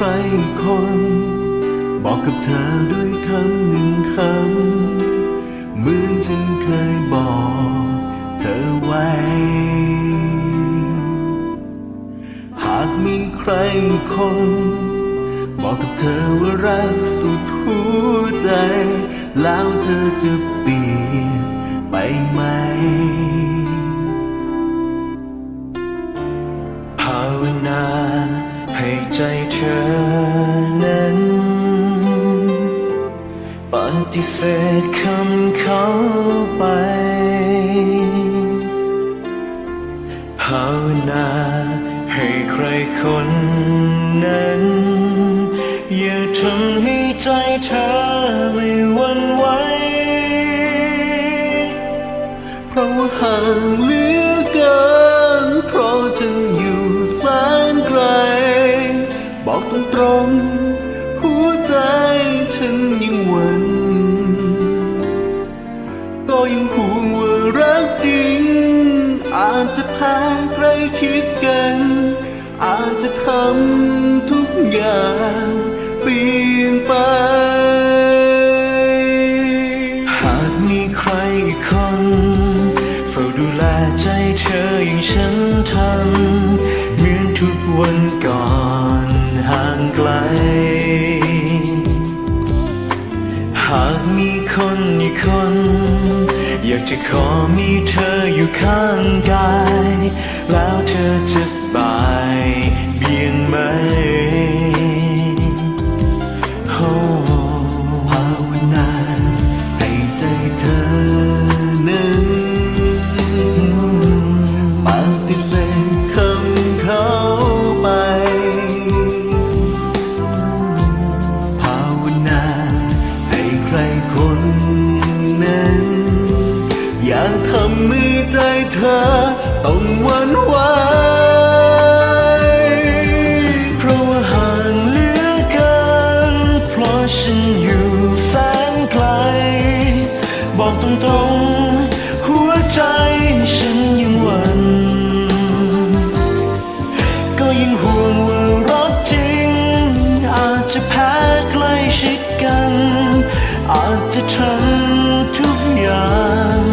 ใครคน บอกกับเธอด้วยคำหนึ่งคำเหมือนฉันเคยบอกเธอไว้ หากมีใครคน บอกกับเธอว่ารักสุดหัวใจ แล้วเธอจะเปลี่ยนไปไหม ฏิเสธคำเขาไป ภาวนาให้ใครคนนั้น อย่าทำให้ใจเธอไม่วันไหวเพราะห่างเหลือเกิน เพราะฉันอยู่แสนไกล บอกตรง อาจจะทำทุกอย่างเปลี่ยนไป หากมีใครอีกคน เฝ้าดูแลใจเธออย่างฉันทำเหมือนทุกวันก่อนห่างไกล หากมีคนอีกคน อยากจะขอมีเธออยู่ข้างกาย แล้วเธอจะบาย ใจฉันยังหวั่นก็ยังห่วงว่ารักจริง อาจจะแพ้ใกล้ชิดกัน อาจจะทำทุกอย่าง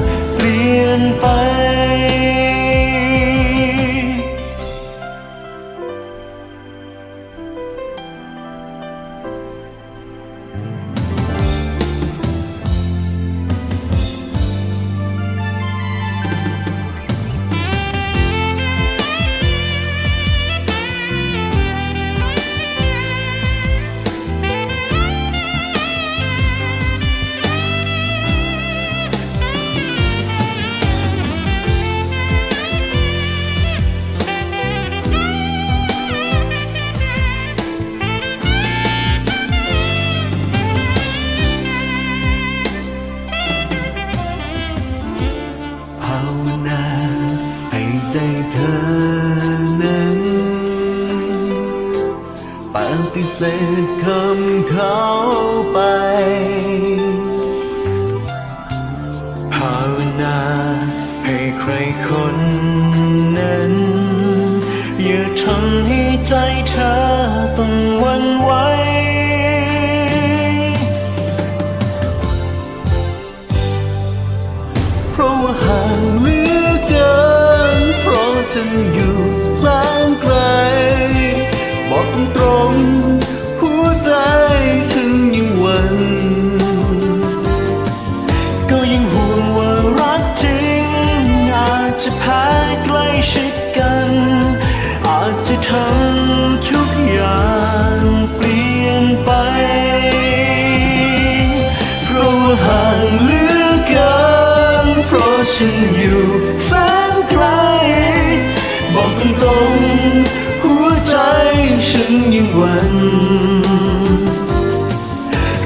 ใจเธอนั้นปฏิเสธคำเขาไป ภาวนาให้ใครคนนั้น อย่าทำให้ใจเธอต้องวันไหว จจะทำทุกอย่างเปลี่ยนไป เพราะห่างเหลือเกินเพราะฉันอยู่แสนไกล บอกตรงๆหัวใจฉันยังหวั่น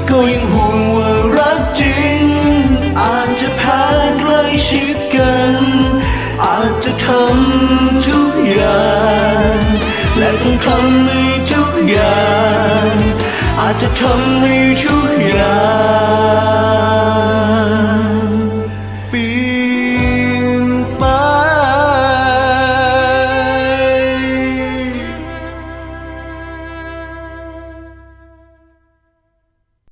ก็ยังห่วงว่ารักจริง อาจจะแพ้ใกล้ชิดกัน อาจจะทำ ต้องทำให้ทุกอย่าง อาจจะทำให้ทุกอย่าง